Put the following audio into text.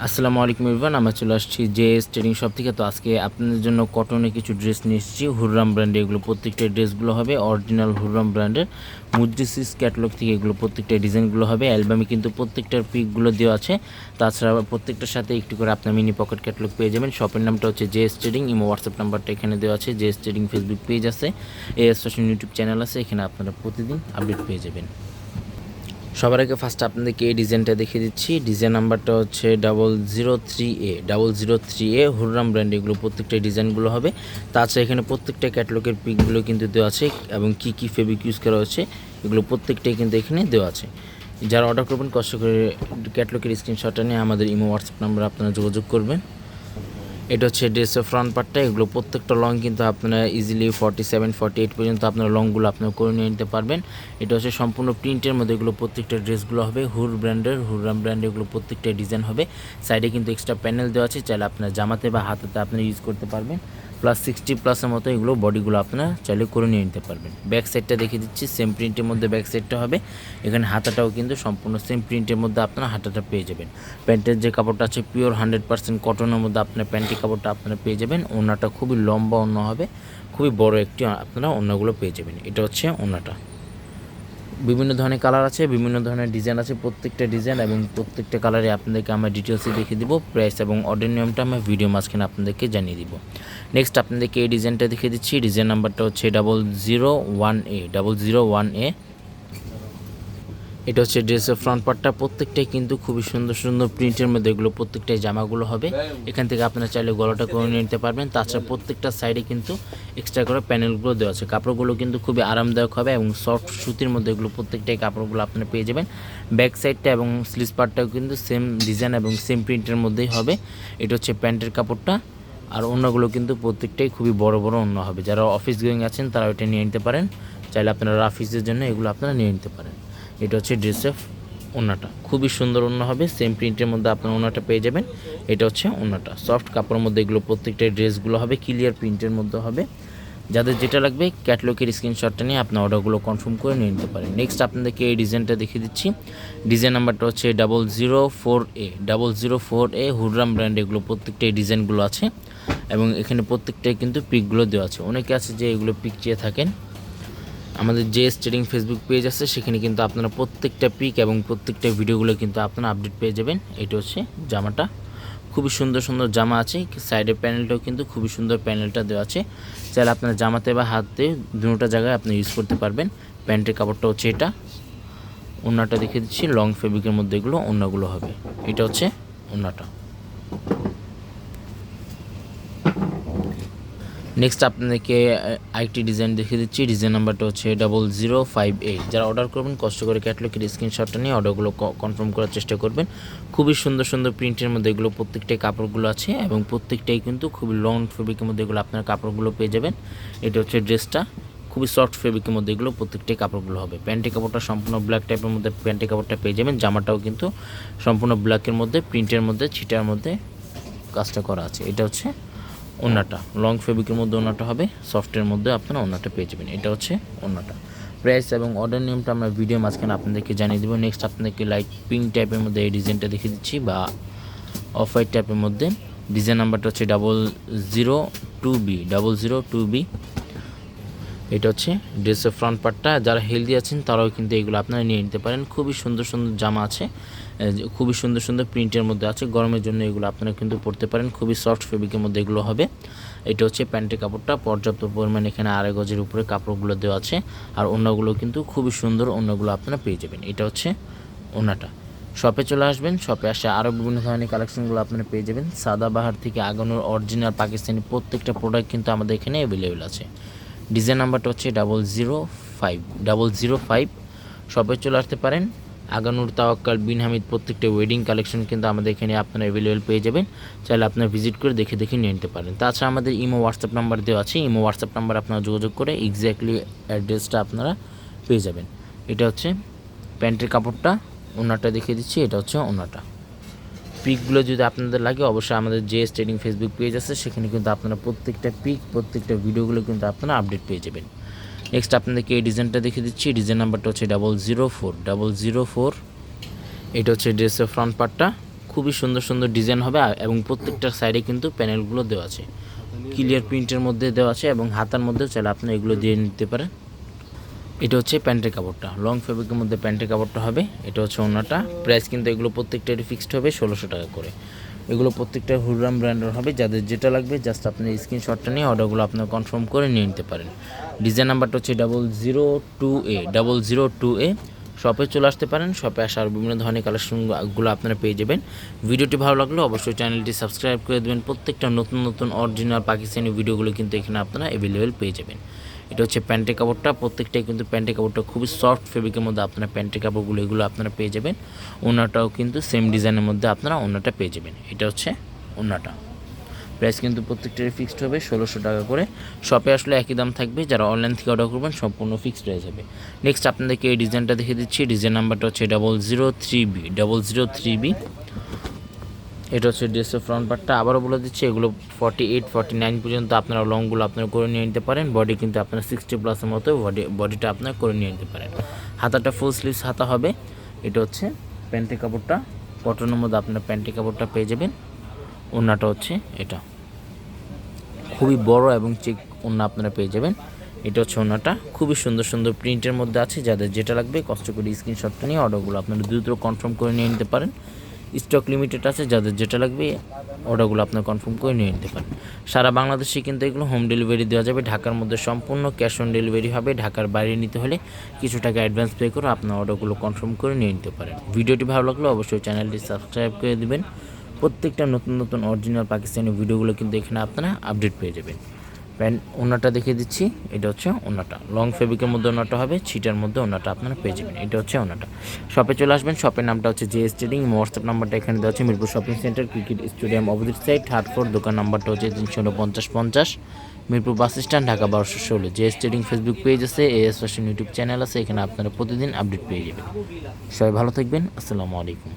আসসালামু আলাইকুম ইরফান আমরা চলে আসছি জে এস ট্রেডিং শপ থেকে। তো আজকে আপনাদের জন্য কটনের কিছু ড্রেস নিয়ে হুররাম ব্র্যান্ডে এগুলো প্রত্যেকটা ড্রেসগুলো হবে। অরিজিনাল হুররাম ব্র্যান্ডের মুদ্রিসিস ক্যাটালগ থেকে এগুলো প্রত্যেকটা ডিজাইনগুলো হবে। অ্যালবামে কিন্তু প্রত্যেকটার পিকগুলো দেওয়া আছে। তাছাড়া প্রত্যেকটার সাথে একটু করে আপনার মিনি পকেট ক্যাটালগ পেয়ে যাবেন। শপের নামটা হচ্ছে J S trading imo WhatsApp নাম্বারটা এখানে দেওয়া আছে। J S trading Facebook page আছে। A S fashion YouTube channel আছে। এখানে আপনারা প্রতিদিন আপডেট পেয়ে যাবেন। সবার আগে ফার্স্ট আপনাদেরকে এই ডিজাইনটা দেখিয়ে দিচ্ছি। ডিজাইন নাম্বারটা হচ্ছে double zero three A double zero three A হুররাম brand এগুলো প্রত্যেকটা ডিজাইনগুলো হবে। তাছাড়া এখানে প্রত্যেকটা ক্যাটলগের পিকগুলো কিন্তু দেওয়া আছে এবং কী কী ফেব্রিক ইউজ করা হচ্ছে এগুলো প্রত্যেকটাই কিন্তু এখানে দেওয়া আছে। যারা অর্ডার করবেন কষ্ট করে ক্যাটলগের স্ক্রিনশটটা নিয়ে আমাদের ইমো হোয়াটসঅ্যাপ নাম্বারে আপনারা যোগাযোগ করবেন। এটা হচ্ছে ড্রেসের ফ্রন্ট পার্টটা এগুলো প্রত্যেকটা লং কিন্তু আপনারা easily forty seven forty eight পর্যন্ত আপনারা লংগুলো আপনারা করে নিয়ে নিতে পারবেন। এটা হচ্ছে সম্পূর্ণ প্রিন্টের মধ্যে এগুলো প্রত্যেকটা ড্রেসগুলো হবে হুর ব্র্যান্ডের হুররাম ব্র্যান্ডের এগুলো প্রত্যেকটা ডিজাইন হবে। সাইডে কিন্তু এক্সট্রা প্যানেল দেওয়া আছে, চাইলে আপনার জামাতে বা হাতাতে আপনারা ইউজ করতে পারবেন। প্লাস সিক্সটি প্লাসের মতো এগুলো বডিগুলো আপনারা চাইলে করে নিয়ে নিতে পারবেন। ব্যাক সাইডটা দেখিয়ে দিচ্ছি সেম প্রিন্টের মধ্যে ব্যাক সাইডটা হবে। এখানে হাতাটাও কিন্তু সম্পূর্ণ সেম প্রিন্টের মধ্যে আপনারা হাতাটা পেয়ে যাবেন। প্যান্টের যে কাপড়টা আছে পিওর হান্ড্রেড পার্সেন্ট কটনের মধ্যে আপনার প্যান্টের কাপড়টা আপনারা পেয়ে যাবেন। ওনাটা খুবই লম্বা অন্য হবে। খুবই বড় একটি, আপনারা অন্যগুলো পেয়ে যাবেন। এটা হচ্ছে ওনাটা বিভিন্ন ধরনের কালার আছে, বিভিন্ন ধরনের ডিজাইন আছে, প্রত্যেকটা ডিজাইন এবং প্রত্যেকটা কালারে আপনাদেরকে আমরা ডিটেলসে দেখিয়ে দিব প্রাইস এবং অর্ডার নিয়মটা আমরা ভিডিও মাঝখানে আপনাদেরকে জানিয়ে দিব। নেক্সট আপনাদেরকে এই ডিজাইনটা দেখিয়ে দিচ্ছি ডিজাইন নাম্বারটা হচ্ছে double zero one A double zero one A এটা হচ্ছে ড্রেসের ফ্রন্ট পার্টটা প্রত্যেকটাই কিন্তু খুবই সুন্দর সুন্দর প্রিন্টের মধ্যে এগুলো, প্রত্যেকটাই জামাগুলো হবে। এখান থেকে আপনারা চাইলে গলাটা করে নিতে পারবেন। তাছাড়া প্রত্যেকটা সাইডে কিন্তু এক্সট্রা করে প্যানেলগুলো দেওয়া আছে। কাপড়গুলো কিন্তু খুবই আরামদায়ক হবে এবং সফট সুতির মধ্যে এগুলো প্রত্যেকটাই কাপড়গুলো আপনারা পেয়ে যাবেন। ব্যাক সাইডটা এবং স্লিজ পার্টটাও কিন্তু সেম ডিজাইন এবং সেম প্রিন্টের মধ্যেই হবে। এটা হচ্ছে প্যান্টের কাপড়টা। আর অন্যগুলো কিন্তু প্রত্যেকটাই খুবই বড় বড় অন্য হবে। যারা অফিস গোয়িং আছেন তারা ওইটা নিয়ে নিতে পারেন। চাইলে আপনারা অফিসের জন্য এগুলো আপনারা নিয়ে নিতে পারেন। এটা হচ্ছে ড্রেসের ওনাটা খুবই সুন্দর ওনা হবে সেম প্রিন্টের মধ্যে আপনার ওনাটা পেয়ে যাবেন। এটা হচ্ছে ওনাটা সফট কাপড়ের মধ্যে এগুলো প্রত্যেকটা ড্রেসগুলো হবে ক্লিয়ার প্রিন্টের মধ্যে হবে। যাদের যেটা লাগবে ক্যাটলগের স্ক্রিনশটটা নিয়ে আপনার অর্ডারগুলো কনফার্ম করে নিয়ে নিতে পারেন। নেক্সট আপনাদেরকে এই ডিজাইনটা দেখিয়ে দিচ্ছি। ডিজাইন নাম্বারটা হচ্ছে double zero four A double zero four A হুডরাম brand এগুলো প্রত্যেকটা এই ডিজাইনগুলো আছে। এবং এখানে প্রত্যেকটাই কিন্তু পিকগুলো দেওয়া আছে। অনেকে আছে যে এগুলো পিক চেয়ে থাকেন। আমাদের যে ট্রেডিং ফেসবুক পেজ আছে, সেখানে কিন্তু আপনারা প্রত্যেকটা পিক এবং প্রত্যেকটা ভিডিওগুলো কিন্তু আপনারা আপডেট পেয়ে যাবেন। এটা হচ্ছে জামাটা। খুবই সুন্দর সুন্দর জামা আছে। সাইডের প্যানেলটাও কিন্তু খুবই সুন্দর প্যানেলটা দেওয়া আছে। চাইলে আপনার জামাতে বা হাতে দুটোটা জায়গায় আপনি ইউজ করতে পারবেন। প্যান্টের কাপড়টা হচ্ছে এটা। ওনাটা দেখে দিচ্ছি। লং ফেব্রিকের মধ্যে এগুলো ওনাগুলো হবে। এটা হচ্ছে ওনাটা নেক্সট আপনাদেরকে আরেকটি ডিজাইন দেখিয়ে দিচ্ছি। ডিজাইন নাম্বারটা হচ্ছে ডাবল জিরো ফাইভ এইট যারা অর্ডার করবেন, কষ্ট করে ক্যাটলগের স্ক্রিনশটটা নিয়ে অর্ডারগুলো কনফার্ম করার চেষ্টা করবেন। খুবই সুন্দর সুন্দর প্রিন্টের মধ্যে এগুলো, প্রত্যেকটাই কাপড়গুলো আছে এবং প্রত্যেকটাই কিন্তু খুবই লং ফেব্রিকের মধ্যে এগুলো আপনার কাপড়গুলো পেয়ে যাবেন। এটা হচ্ছে ড্রেসটা খুবই সফট ফেব্রিকের মধ্যে এগুলো, প্রত্যেকটাই কাপড়গুলো হবে। প্যান্টি কাপড়টা সম্পূর্ণ ব্ল্যাক টাইপের মধ্যে প্যান্টি কাপড়টা পেয়ে যাবেন। জামাটাও কিন্তু সম্পূর্ণ ব্ল্যাকের মধ্যে প্রিন্টের মধ্যে, ছিটার মধ্যে কাজটা করা আছে। এটা হচ্ছে ওনাটা লং ফেব্রিকের মধ্যে ওনাটা হবে সফটের মধ্যে আপনারা ওনাটা পেয়ে যাবেন। এটা হচ্ছে ওনাটা প্রাইস এবং অর্ডার নিয়মটা আমরা ভিডিও মাঝখানে আপনাদেরকে জানিয়ে দেবো। নেক্সট আপনাদেরকে লাইট পিঙ্ক টাইপের মধ্যে এই ডিজাইনটা দেখে দিচ্ছি বা অফ হোয়াইট টাইপের মধ্যে। ডিজাইন নাম্বারটা হচ্ছে double zero two B double zero two B এটা হচ্ছে ড্রেসের ফ্রন্ট পার্টটা যারা হেলদি আছেন, তারাও কিন্তু এগুলো আপনারা নিয়ে নিতে পারেন। খুবই সুন্দর সুন্দর জামা আছে খুবই সুন্দর সুন্দর প্রিন্টের মধ্যে আছে। গরমের জন্য এগুলো আপনারা কিন্তু পরতে পারেন। খুবই সফট ফেব্রিকের মধ্যে এগুলো হবে। এটা হচ্ছে প্যান্টের কাপড়টা। পর্যাপ্ত পরিমাণ এখানে আড়াই গজের উপরে কাপড়গুলো দেওয়া আছে। আর অন্যগুলো কিন্তু খুবই সুন্দর অন্যগুলো আপনারা পেয়ে যাবেন। এটা হচ্ছে ওনাটা শপে চলে আসবেন। শপে আসে আরও বিভিন্ন ধরনের কালেকশনগুলো আপনারা পেয়ে যাবেন। সাদাবাহার থেকে আগানোর অরিজিনাল পাকিস্তানি প্রত্যেকটা প্রোডাক্ট কিন্তু আমাদের এখানে অ্যাভেলেবেল আছে। ডিজাইন নাম্বারটা হচ্ছে double zero five, double zero five. শপে চলে আসতে পারেন। আগানুর তাওয়াক্কাল বিন হামিদ প্রত্যেকটা ওয়েডিং কালেকশন কিন্তু আমাদের এখানে আপনারা অ্যাভেলেবেল পেয়ে যাবেন। চাইলে আপনারা ভিজিট করে দেখে দেখে নিয়ে নিতে পারেন। তাছাড়া আমাদের ইমো হোয়াটসঅ্যাপ নাম্বার দেওয়া আছে। ইমো হোয়াটসঅ্যাপ নাম্বার আপনারা যোগাযোগ করে এক্স্যাক্টলি অ্যাড্রেসটা আপনারা পেয়ে যাবেন। এটা হচ্ছে প্যান্টের কাপড়টা ওনাটা দেখিয়ে দিচ্ছি। এটা হচ্ছে ওনাটা পিকগুলো যদি আপনাদের লাগে, অবশ্যই আমাদের যে ট্রেডিং ফেসবুক পেজ আছে। সেখানে কিন্তু আপনারা প্রত্যেকটা পিক, প্রত্যেকটা ভিডিওগুলো কিন্তু আপনারা আপডেট পেয়ে যাবেন। নেক্সট আপনাদেরকে এই ডিজাইনটা দেখিয়ে দিচ্ছি। ডিজাইন নাম্বারটা হচ্ছে double zero four double zero four এটা হচ্ছে ড্রেসের ফ্রন্ট পার্টটা খুবই সুন্দর সুন্দর ডিজাইন হবে এবং প্রত্যেকটা সাইডে কিন্তু প্যানেলগুলো দেওয়া আছে। ক্লিয়ার প্রিন্টের মধ্যে দেওয়া আছে এবং হাতার মধ্যেও চাইলে আপনি এগুলো দিয়ে নিতে পারেন। এটা হচ্ছে প্যান্টের কাপড়টা। লং ফেব্রিকের মধ্যে প্যান্টের কাপড়টা হবে, এটা হচ্ছে অন্যটা প্রাইস কিন্তু এগুলো প্রত্যেকটা ফিক্সড হবে, ষোলোশো টাকা করে। এগুলো প্রত্যেকটা হুররাম ব্র্যান্ডের হবে, যাদের যেটা লাগবে জাস্ট আপনি স্ক্রিনশটটা নিয়ে অর্ডারগুলো আপনার কনফার্ম করে নিয়ে নিতে পারেন। ডিজাইন নাম্বারটা হচ্ছে double zero two A double zero two A শপে চলে আসতে পারেন শপে আসার বিভিন্ন ধরনের কালেকশনগুলো আপনারা পেয়ে যাবেন। ভিডিওটি ভালো লাগলে অবশ্যই চ্যানেলটি সাবস্ক্রাইব করে দেবেন। প্রত্যেকটা নতুন নতুন অরিজিনাল পাকিস্তানি ভিডিওগুলো কিন্তু এখানে আপনারা অ্যাভেলেবেল পেয়ে যাবেন। এটা হচ্ছে প্যান্টের কাপড়টা। প্রত্যেকটাই কিন্তু প্যান্টের কাপড়টা খুবই সফট ফেব্রিকের মধ্যে আপনারা প্যান্টের কাপড়গুলো এগুলো আপনারা পেয়ে যাবেন। ওনাটাও কিন্তু সেম ডিজাইনের মধ্যে আপনারা ওনাটা পেয়ে যাবেন। এটা হচ্ছে ওনাটা। প্রাইস কিন্তু প্রত্যেকটারই ফিক্সড হবে, ষোলোশো টাকা করে। শপে আসলে একই দাম থাকবে, যারা অনলাইন থেকে অর্ডার করবেন, সম্পূর্ণ ফিক্সড হয়ে যাবে নেক্সট আপনাদেরকে এই ডিজাইনটা দেখে দিচ্ছি। ডিজাইন নাম্বারটা হচ্ছে double zero three B double zero three B এটা হচ্ছে ড্রেসের ফ্রন্ট পার্টটা আবারও বলে দিচ্ছি, এগুলো ফর্টি এইট ফর্টি নাইন পর্যন্ত আপনারা লংগুলো আপনারা করে নিয়ে নিতে পারেন। বডি কিন্তু আপনার সিক্সটি প্লাসের মতো বডি বডিটা আপনারা করে নিয়ে নিতে পারেন। হাতাটা ফুল স্লিভস হাতা হবে। এটা হচ্ছে প্যান্টের কাপড়টা। কটনের মধ্যে আপনার প্যান্টের কাপড়টা পেয়ে যাবেন। ওড়নাটা হচ্ছে এটা। খুবই বড় এবং চেক ওড়না আপনারা পেয়ে যাবেন। এটা হচ্ছে ওড়নাটা। খুবই সুন্দর সুন্দর প্রিন্টের মধ্যে আছে। যাদের যেটা লাগবে, কষ্ট করে স্ক্রিনশটটা নিয়ে অর্ডারগুলো আপনারা দ্রুত কনফার্ম করে নিয়ে নিতে পারেন। স্টক লিমিটেড আছে, যাদের যেটা লাগবে, অর্ডারগুলো আপনার কনফার্ম করে নিয়ে নিতে পারেন। সারা বাংলাদেশে কিন্তু এগুলো হোম ডেলিভারি দেওয়া যাবে। ঢাকার মধ্যে সম্পূর্ণ ক্যাশ অন ডেলিভারি হবে। ঢাকার বাইরে নিতে হলে কিছু টাকা অ্যাডভান্স পে করে আপনার অর্ডারগুলো কনফার্ম করে নিয়ে নিতে পারেন। ভিডিওটি ভালো লাগলে অবশ্যই চ্যানেলটি সাবস্ক্রাইব করে দেবেন। প্রত্যেকটা নতুন নতুন অরিজিনাল পাকিস্তানি ভিডিওগুলো কিন্তু এখানে আপনারা আপডেট পেয়ে যাবেন। প্যান্ট ওনাটা দেখিয়ে দিচ্ছি। এটা হচ্ছে ওনাটা। লং ফেব্রিকের মধ্যে ওনাটা হবে ছিটার মধ্যে ওনাটা আপনারা পেয়ে যাবেন। এটা হচ্ছে ওনাটা। শপে চলে আসবেন। শপের নামটা হচ্ছে জে স্টেডিং হোয়াটসঅ্যাপ নাম্বারটা এখানে দেওয়া আছে, Mirpur shopping centre cricket stadium opposite side হাটফোর দোকান নাম্বারটা হচ্ছে তিনশো পঞ্চাশ পঞ্চাশ, মিরপুর বাস স্ট্যান্ড, ঢাকা বারোশো ষোলো। J S trading Facebook page আছে A S fashion YouTube channel আছে, এখানে আপনারা প্রতিদিন আপডেট পেয়ে যাবেন। সবাই ভালো থাকবেন। আসসালামু আলাইকুম।